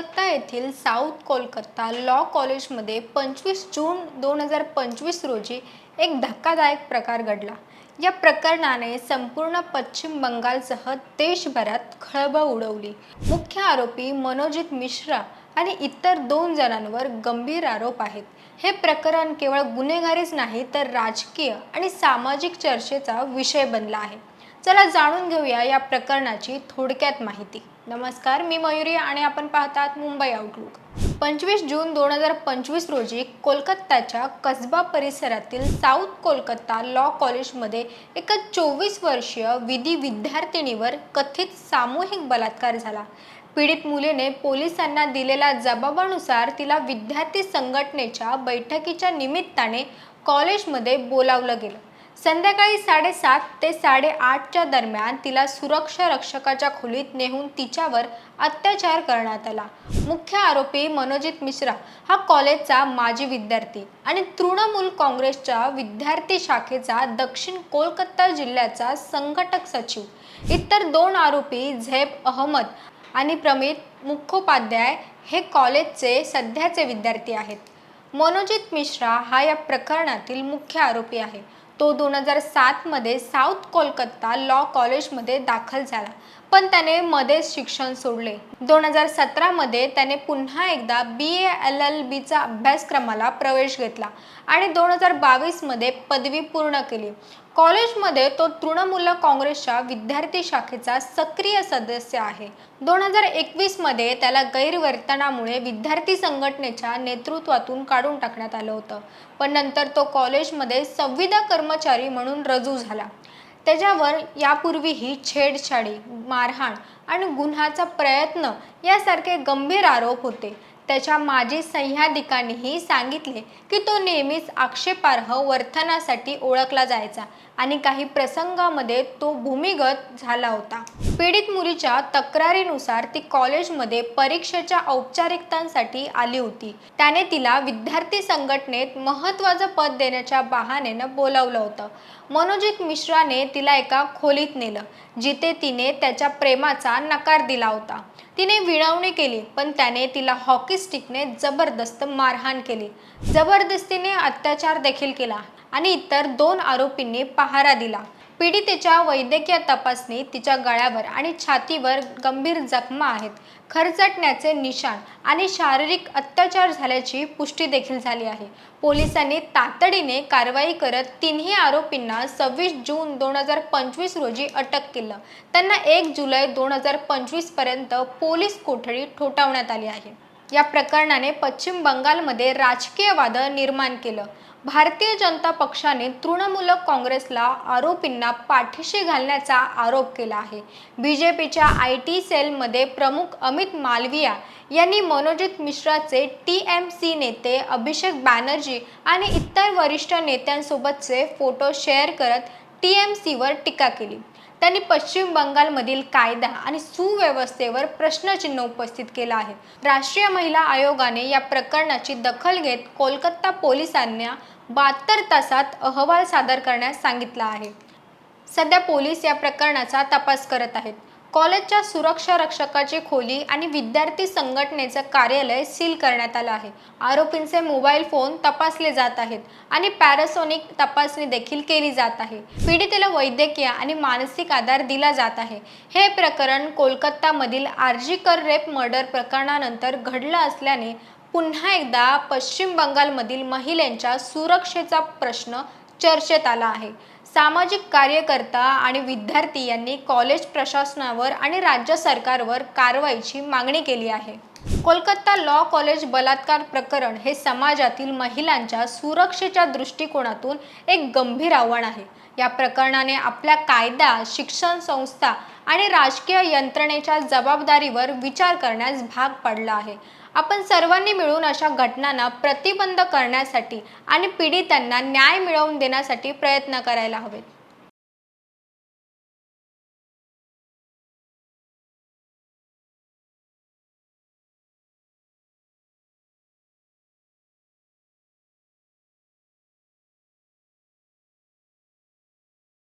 कोलकाता येथील south Kolkata law कॉलेजमध्ये पंचवीस जून दोन हजार पंचवीस रोजी एक धक्कादायक प्रकार घडला. या प्रकरणाने संपूर्ण पश्चिम बंगालसह देशभरात खळबळ उडवली. मुख्य आरोपी मनोजित मिश्रा आणि इतर दोन जणांवर गंभीर आरोप आहेत. हे प्रकरण केवळ गुन्हेगारीच नाही तर राजकीय आणि सामाजिक चर्चेचा विषय बनला आहे. चला जाणून घेऊया या प्रकरणाची थोडक्यात माहिती. नमस्कार मी मयुरी आणि आपण पाहतात मुंबई आउटलुक पंचवीस जून दोन हजार पंचवीस रोजी कोलकाताच्या कसबा परिसरातील साऊथ कोलकाता लॉ कॉलेजमध्ये एका चोवीस वर्षीय विधी विद्यार्थिनीवर कथित सामूहिक बलात्कार झाला. पीडित मुलीने पोलिसांना दिलेल्या जबाबानुसार तिला विद्यार्थी संघटनेच्या बैठकीच्या निमित्ताने कॉलेजमध्ये बोलावलं गेलं. संध्याकाळी साडेसात ते साडेआठच्या दरम्यान तिला सुरक्षा रक्षकाच्या खोलीत नेऊन तिच्यावर अत्याचार करण्यात आला. मुख्य आरोपी मनोजित मिश्रा हा कॉलेजचा माजी विद्यार्थी आणि तृणमूल काँग्रेसच्या विद्यार्थी शाखेचा दक्षिण कोलकाता जिल्ह्याचा संघटक सचिव. इतर दोन आरोपी झैब अहमद आणि प्रमित मुखोपाध्याय हे कॉलेजचे सध्याचे विद्यार्थी आहेत. मनोजित मिश्रा हा या प्रकरणातील मुख्य आरोपी आहे. तो दोन हजार सातमध्ये साऊथ कोलकाता लॉ कॉलेजमध्ये दाखल झाला. पण त्याने मध्येच शिक्षण सोडले. दोन हजार सतरामध्ये त्याने पुन्हा एकदा बी ए एल एल बीचा अभ्यासक्रमाला प्रवेश घेतला आणि दोन हजार बावीसमध्ये पदवी पूर्ण केली. कॉलेजमध्ये तो तृणमूल काँग्रेसच्या विद्यार्थी शाखेचा सक्रिय सदस्य आहे. दोन हजार एकवीसमध्ये त्याला गैरवर्तनामुळे विद्यार्थी संघटनेच्या नेतृत्वातून काढून टाकण्यात आलं होतं. पण नंतर तो कॉलेजमध्ये संविदा कर्मचारी म्हणून रजू झाला. त्याच्यावर यापूर्वीही छेडछाडी मारहाण आणि गुन्ह्याचा प्रयत्न यासारखे गंभीर आरोप होते. त्याच्या माजी सह्याधिकांनीही सांगितले की तो नेहमीच आक्षेपार्ह वर्तनासाठी ओळखला जायचा आणि काही प्रसंगामध्ये तो भूमिगत झाला होता. पीडित मुलीच्या तक्रारीनुसार ती कॉलेजमध्ये परीक्षेच्या औपचारिकतांसाठी आली होती. त्याने तिला विद्यार्थी संघटनेत महत्त्वाचं पद देण्याच्या बहाण्यानं बोलावलं होतं. मनोजित मिश्राने तिला एका खोलीत नेलं जिथे तिने त्याच्या प्रेमाचा नकार दिला होता. तिने विनवणी केली पण त्याने तिला हॉकी स्टिकने जबरदस्त मारहाण केली. जबरदस्तीने अत्याचार देखील केला आणि इतर दोन आरोपींनी पहारा दिला. पीडितेच्या वैद्यकीय तपासणीत तिच्या गळ्यावर आणि छातीवर गंभीर जखमा आहेत. खरचटण्याचे निशाण आणि शारीरिक अत्याचार झाल्याची पुष्टी देखील झाली आहे. पोलिसांनी तातडीने कारवाई करत तिन्ही आरोपींना सव्वीस जून दोन हजार पंचवीस रोजी अटक केलं. त्यांना एक जुलै दोन हजार पंचवीसपर्यंत पोलीस कोठडी ठोठावण्यात आली आहे. या प्रकरणाने पश्चिम बंगालमध्ये राजकीय वादळ निर्माण केलं. भारतीय जनता पक्षाने तृणमूल काँग्रेसला आरोपींना पाठीशी घालण्याचा आरोप केला आहे. बी जे पीच्या आय टी सेलमध्ये प्रमुख अमित मालविया यांनी मनोजित मिश्राचे टी एम सी नेते अभिषेक बॅनर्जी आणि इतर वरिष्ठ नेत्यांसोबतचे फोटो शेअर करत टी एम सीवर टीका केली. त्यांनी पश्चिम बंगालमधील कायदा आणि सुव्यवस्थेवर प्रश्नचिन्ह उपस्थित केलं आहे. राष्ट्रीय महिला आयोगाने या प्रकरणाची दखल घेत कोलकाता पोलिसांना बहात्तर तासात अहवाल सादर करण्यास सांगितला आहे. सध्या पोलीस या प्रकरणाचा तपास करत आहेत. कॉलेजच्या सुरक्षा रक्षकाची खोली आणि विद्यार्थी संघटनेचं कार्यालय सील करण्यात आलं आहे. आरोपींचे मोबाईल फोन तपासले जात आहेत आणि पॅरासोनिक तपासणी देखील केली जात आहे. पीडितेला वैद्यकीय आणि मानसिक आधार दिला जात आहे. हे प्रकरण कोलकातामधील आर्जीकर रेप मर्डर प्रकरणानंतर घडलं असल्याने पुन्हा एकदा पश्चिम बंगालमधील महिलांच्या सुरक्षेचा प्रश्न चर्चेत आला आहे. सामाजिक कार्यकर्ता आणि विद्यार्थी यांनी कॉलेज प्रशासनावर आणि राज्य सरकारवर कारवाईची मागणी केली आहे. कोलकाता लॉ कॉलेज बलात्कार प्रकरण हे समाजातील महिलांच्या सुरक्षेच्या दृष्टिकोनातून एक गंभीर आव्हान आहे. या प्रकरणाने आपल्या कायदा शिक्षण संस्था आणि राजकीय यंत्रणेच्या जबाबदारीवर विचार करण्यास भाग पडला आहे. आपण सर्वांनी मिळून अशा घटनांना प्रतिबंध करण्यासाठी आणि पीडितांना न्याय मिळवून देण्यासाठी प्रयत्न करायला हवेत.